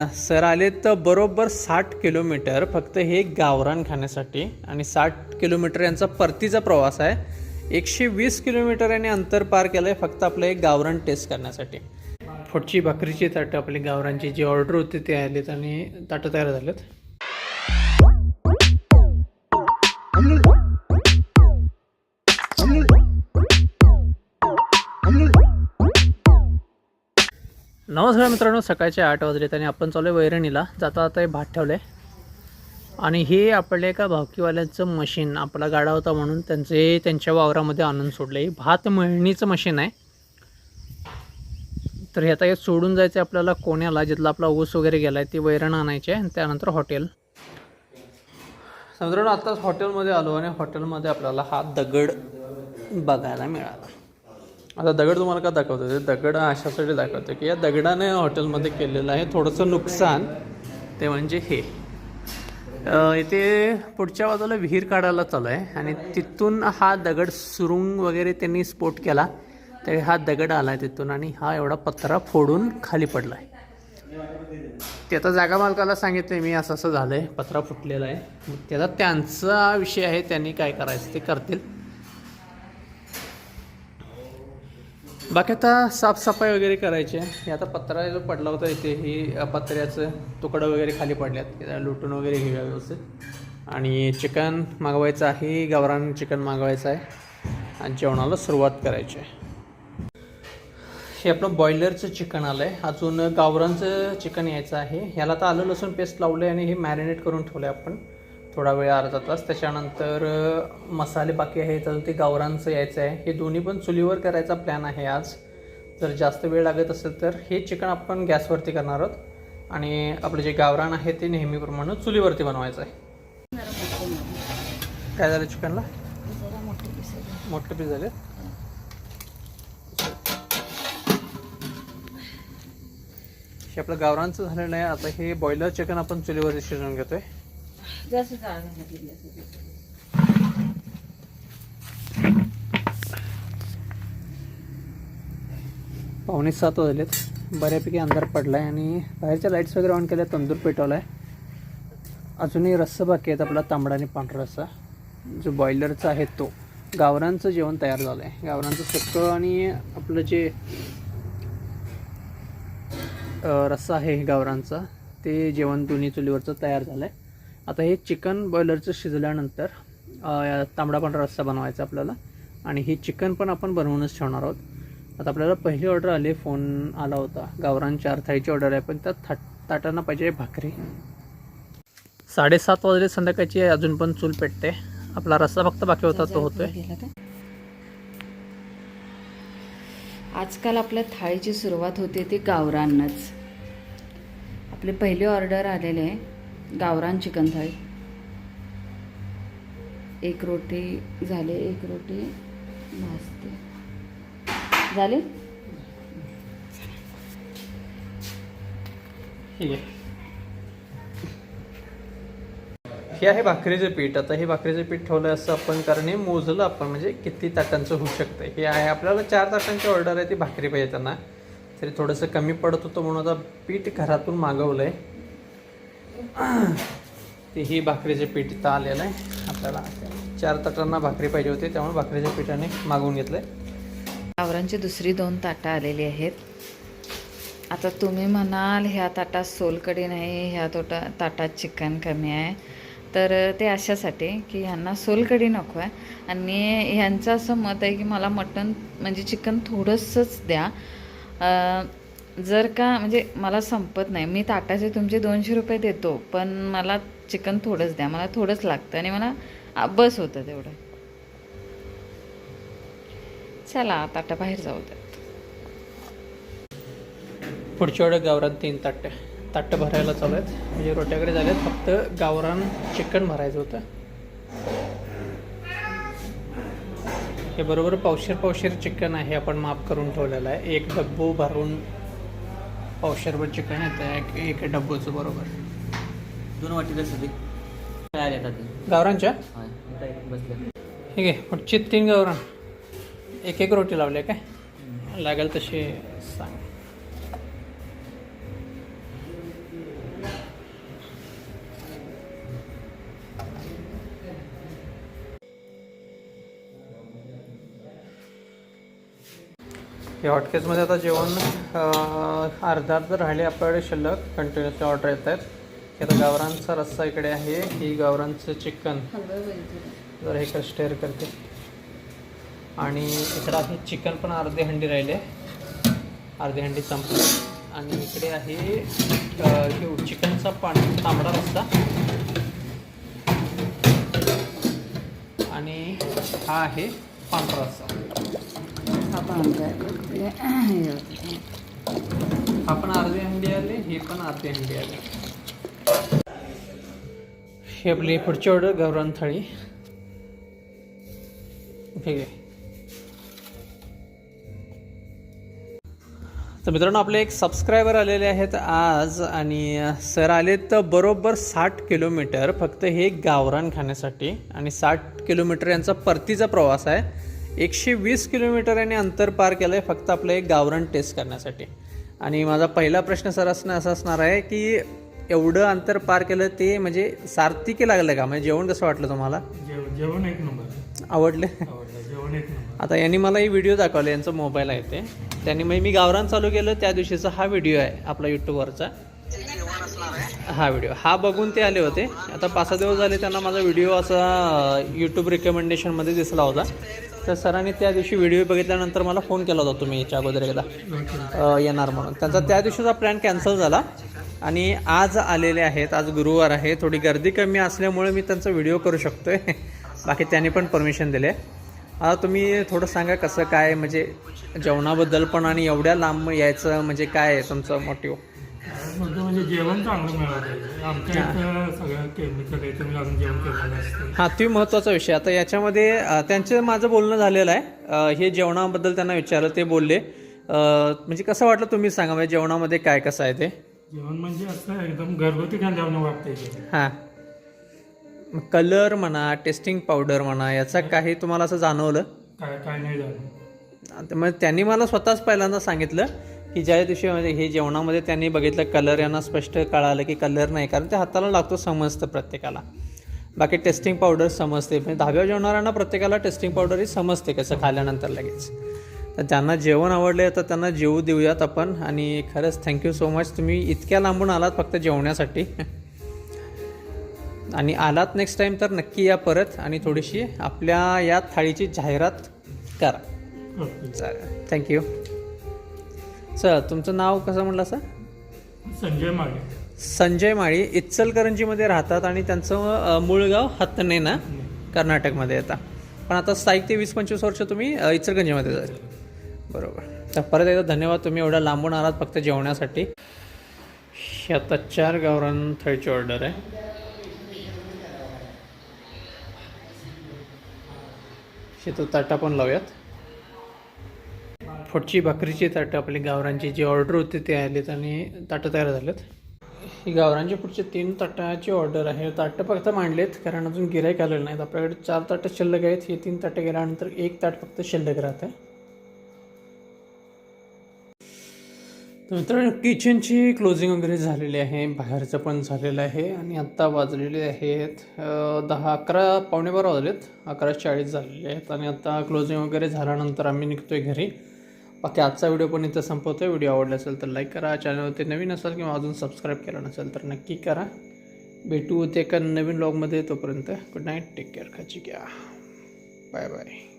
Sir आले तर बरोबर साठ किलोमीटर फक्त हे गावरान खाण्यासाठी. आणि साठ किलोमीटर यांचा परतीचा प्रवास आहे. एकशे वीस किलोमीटर यांनी अंतर पार केलं आहे फक्त आपलं एक गावरान टेस्ट करण्यासाठी. पुढची भाकरीची ताटं आपली गावरांची जी ऑर्डर होती ते आलेत आणि ताटं तयार झालेत. नमस्कार मित्रांनो सकाळचे आठ वाजलेत आणि आपण चालू आहे वैरणीला. जाता जाता हे भात ठेवलं आहे आणि हे आपल्या एका भावकीवाल्यांचं मशीन आपला गाडा होता म्हणून त्यांचे त्यांच्या वावरामध्ये आणून सोडलं हे भात मळणीचं मशीन आहे. तर हे आता हे सोडून जायचं आहे आपल्याला कोण्याला जिथला आपला ऊस वगैरे गेला आहे ती वैरण आणायची आहे आणि त्यानंतर हॉटेल मित्रांनो आत्ताच हॉटेलमध्ये आलो आणि हॉटेलमध्ये आपल्याला हा दगड बघायला मिळाला. आता दगड तुम्हाला का दाखवतो ते दगड अशासाठी दाखवतो की या दगडाने हॉटेलमध्ये केलेलं आहे थोडंसं नुकसान. ते म्हणजे हे. इथे पुढच्या बाजूला विहीर काढायला चालू आहे आणि तिथून हा दगड सुरुंग वगैरे त्यांनी स्फोट केला. तरी हा दगड आला आहे तिथून आणि हा एवढा पत्रा फोडून खाली पडला आहे ते आता जागा मालकाला सांगितलं मी असं असं झालं आहे पत्रा फुटलेला आहे. त्याचा त्यांचा विषय आहे त्यांनी काय करायचं ते करतील. बाकी आता साफसफाई वगैरे करायची आहे. हे आता पत्रा जो पडला होता इथे ही पत्र्याचं तुकडं वगैरे खाली पडल्यात. लुटून वगैरे घेऊया व्यवस्थित. आणि चिकन मागवायचं आहे गावरान चिकन मागवायचं आहे. आणि जेवणाला सुरुवात करायची आहे. हे आपलं बॉयलरचं चिकन आलं आहे अजून गावरानचं चिकन यायचं आहे. ह्याला तर आलं लसूण पेस्ट लावलं आहे आणि हे मॅरिनेट करून ठेवलं आहे आपण. थोडा वेळ अर्धा तास. त्याच्यानंतर मसाले बाकी आहेत अजून ते गावरांचं यायचं आहे. हे दोन्ही पण चुलीवर करायचा प्लॅन आहे आज. जर जास्त वेळ लागत असेल तर हे चिकन आपण गॅसवरती करणार आहोत. आणि आपलं जे गावरान आहे ते नेहमीप्रमाणे चुलीवरती बनवायचं आहे. काय झालं चिकनला? मोठे पीस झाले हे आपलं गावरांचं झालेलं आहे. आता हे बॉयलर चिकन आपण चुलीवरती शिजवून घेतोय. जास्त जाळ पावणे सात वाजलेत. बऱ्यापैकी अंधार पडला आहे आणि बाहेरच्या लाईट्स वगैरे ऑन केल्या तंदूर पेटवला आहे अजूनही रस्सा बाकी आहेत आपला तांबडा आणि पांढरा रस्सा. जो बॉयलरचा आहे तो. गावरांचं जेवण तयार झालं आहे गावरांचं सुक्कं आणि आपलं जे रस्सा आहे गावरांचा ते जेवण दोन्ही चुलीवरचं तयार झालं आहे आता हे चिकन बॉयलरचं शिजल्यानंतर तांबडा पांढरा रस्सा बनवायचा आपल्याला. आणि हे चिकन पण आपण बनवूनच ठेवणार आहोत. आता आपल्याला पहिली ऑर्डर आली फोन आला होता. गावरान चार थाळीची ऑर्डर आहे पण त्यात थाट ताटांना पाहिजे भाकरी. साडेसात वाजले संध्याकाळची अजून पण चूल पेटते. आपला रस्सा फक्त बाकी होता तो होतोय? आजकाल आपल्या थाळीची सुरुवात होते ती गावरानच आपले पहिली ऑर्डर आलेले आहे. गावरान चिकन थाळी. एक रोटी झाले एक रोटी भाजते झाले? ठीक हे आहे भाकरीचं पीठ. आता हे भाकरीचं पीठ ठेवलं असं आपण कारण हे मोजलं आपण म्हणजे किती ताटांचं होऊ शकतं. हे आहे आपल्याला चार ताटांची ऑर्डर आहे ती भाकरी पाहिजे त्यांना. तरी थोडंसं कमी पडत होतं म्हणून आता पीठ घरातून मागवलं आहे ते ही भाकरीचं पीठ इथं आलेलं आहे. आपल्याला चार ताटांना भाकरी पाहिजे होती त्यामुळे भाकरीच्या पिठाने मागवून घेतलं आहे गावरांची दुसरी दोन ताटं आलेली आहेत. आता तुम्ही म्हणाल ह्या ताटात सोलकढी नाही ह्या तोटा ताटात चिकन कमी आहे. तर ते अशासाठी की ह्यांना सोलकढी नको आहे. आणि ह्यांचं असं मत आहे की मला मटण म्हणजे चिकन थोडंसंच द्या. जर का म्हणजे मला संपत नाही. मी ताटाचे तुमचे दोनशे रुपये देतो पण मला चिकन थोडंच द्या. मला थोडंच लागतं आणि मला बस होतं तेवढं. चला ताटा बाहेर जाऊ द्यात पुढच्या वेळेस गावरान तीन ताट्टे ताट्टं भरायला चालू आहेत म्हणजे रोट्याकडे झाले फक्त गावरान चिकन भरायचं होतं. हे बरोबर पावशेर पावशेर चिकन आहे आपण माफ करून ठेवलेलं आहे. एक डब्बू भरून पावशेरभर चिकन येतं एक एक डब्बूचं बरोबर. दोन सगळे तयार येतात. गावरांच्या होय इथं एक बसले. ठीक आहे पुढचे तीन गावरान. एक एक रोटी लावल्या काय? लागेल तसे या हॉटकेसमध्ये आता जेवण अर्धा अर्धा राहिले आपल्याकडे शिल्लक. कंटिन्युअसली ऑर्डर येत आहेत. हे आता गावरांचा रस्सा इकडे आहे. ही गावरांचं चिकन जर हे स्टेअर करते. आणि इकडं आहे चिकन पण अर्धे हंडी राहिले. अर्धी हंडी संपली. आणि इकडे आहे चिकनचा पाणी तांबडा रस्सा. आणि हा आहे पांढरा रस्सा. आपण अर्धे हंडी आले हे पण अर्धे हंडी आले. हे आपली पुढची ऑर्डर गौरान थाळी. ठीक आहे. तर मित्रांनो आपले एक सबस्क्रायबर आलेले आहेत आज आणि सर आले तर बरोबर साठ किलोमीटर फक्त हे गावरान खाण्यासाठी आणि साठ किलोमीटर यांचा परतीचा प्रवास आहे. एकशे वीस किलोमीटर यांनी अंतर पार केलं आहे फक्त आपलं एक गावरान टेस्ट करण्यासाठी. आणि माझा पहिला प्रश्न सर असणं असा असणार आहे की एवढं अंतर पार केलं ते म्हणजे सार्थिकी लागलं का? म्हणजे जेवण कसं वाटलं तुम्हाला? जेवण एक नंबर. आवडले? आवडलं जेवण एक नंबर. आता यांनी मला ही व्हिडिओ दाखवले यांचा मोबाईल आहे ते. त्यांनी मग मी गावरान चालू केलं त्या दिवशीचा हा व्हिडिओ आहे आपला यूट्यूबवरचा हा व्हिडिओ हा बघून ते आले होते. आता पाच सहा दिवस झाले त्यांना माझा व्हिडिओ असा यूट्यूब रिकमेंडेशनमध्ये दिसला होता. तर सरांनी त्या दिवशी व्हिडिओ बघितल्यानंतर मला फोन केला होता तुम्ही याच्या अगोदर एकदा येणार म्हणून. त्यांचा त्या दिवशीचा प्लॅन कॅन्सल झाला. आणि आज आलेले आहेत आज गुरुवार आहे. थोडी गर्दी कमी असल्यामुळे मी त्यांचा व्हिडिओ करू शकतो आहे बाकी त्यांनी पण परमिशन दिले. आता तुम्ही थोडं सांगा कसं काय म्हणजे जेवणाबद्दल पण आणि एवढ्या लांब यायचं म्हणजे काय आहे तुमचं मोटिव्ह मुद्दा म्हणजे जेवण चांगलं मिळालं पाहिजे. आमच्या इथं सगळं केमिकल आहे तुम्ही अजून जेवण केलेलं असतं हां ती महत्त्वाचा विषय. आता याच्यामध्ये अ, त्यांचं माझं बोलणं झालेलं आहे. अ, हे जेवणाबद्दल त्यांना विचारलं ते बोलले. अ, म्हणजे कसं वाटलं तुम्ही सांगा म्हणजे जेवणामध्ये काय कसं आहे ते? जेवण म्हणजे असं एकदम घरगुती खाल्ल्यावर वाटतंय ते. हां. कलर म्हणा टेस्टिंग पावडर म्हणा याचा काही तुम्हाला असं जाणवलं? काय काय नाही झालं आता मग त्यांनी मला स्वतःच पहिल्यांदा सांगितलं की ज्या दिवशी म्हणजे हे जेवणामध्ये त्यांनी बघितलं कलर यांना स्पष्ट कळालं की कलर नाही कारण ते हाताला लागतो समजतं प्रत्येकाला. बाकी टेस्टिंग पावडर समजते. म्हणजे दहाव्या जेवणाऱ्यांना प्रत्येकाला टेस्टिंग पावडर ही समजते कसं खाल्ल्यानंतर लगेच. तर ज्यांना जेवण आवडले तर त्यांना जेवू देऊयात आपण. आणि खरंच थँक्यू सो मच तुम्ही इतक्या लांबून आलात फक्त जेवण्यासाठी. आणि आलात नेक्स्ट टाईम तर नक्की या परत. आणि थोडीशी आपल्या या थाळीची जाहिरात करा. चालेल. थँक्यू सर तुमचं नाव कसं म्हटलं सर? संजय मागे संजय माळी इचलकरंजीमध्ये राहतात आणि त्यांचं मूळ गाव हत्तने ना कर्नाटकमध्ये येतात पण आता स्थायिक ते वीस पंचवीस वर्ष तुम्ही इचलकरंजीमध्ये जाईल बरोबर. तर परत एकदा धन्यवाद तुम्ही एवढ्या लांबून आलात फक्त जेवण्यासाठी. आता चार गावरान थाळीची ऑर्डर आहे. शेतो ताटा पण लावूयात. पुढची भाकरीची ताटं आपली गावरांची जी ऑर्डर होती ते आलीत आणि ताटं तयार झालेत. ही गावरांची पुढची तीन ताटाची ऑर्डर आहे. ताटं फक्त मांडलेत कारण अजून गिराईक आलेलं नाहीत. आपल्याकडे चार ताटं शिल्लक आहेत. हे तीन ताटं गेल्यानंतर एक ताट फक्त शिल्लक राहतं तर मित्रांनो किचनची क्लोजिंग वगैरे झालेली आहे. बाहेरचं पण झालेलं आहे आणि आत्ता वाजलेले आहेत दहा अकरा पावणे बारा वाजलेत. अकरा चाळीस झालेले आहेत आणि आता क्लोजिंग वगैरे झाल्यानंतर आम्ही निघतोय घरी. बाकी आजचा व्हिडिओ पण इथं आहे व्हिडिओ आवडला असेल तर लाईक करा. चॅनलवरती नवीन असाल किंवा अजून सबस्क्राईब केलं नसेल तर नक्की करा. भेटू ते एका नवीन ब्लॉगमध्ये तोपर्यंत गुड नाईट टेक केअर खाची घ्या. Bye bye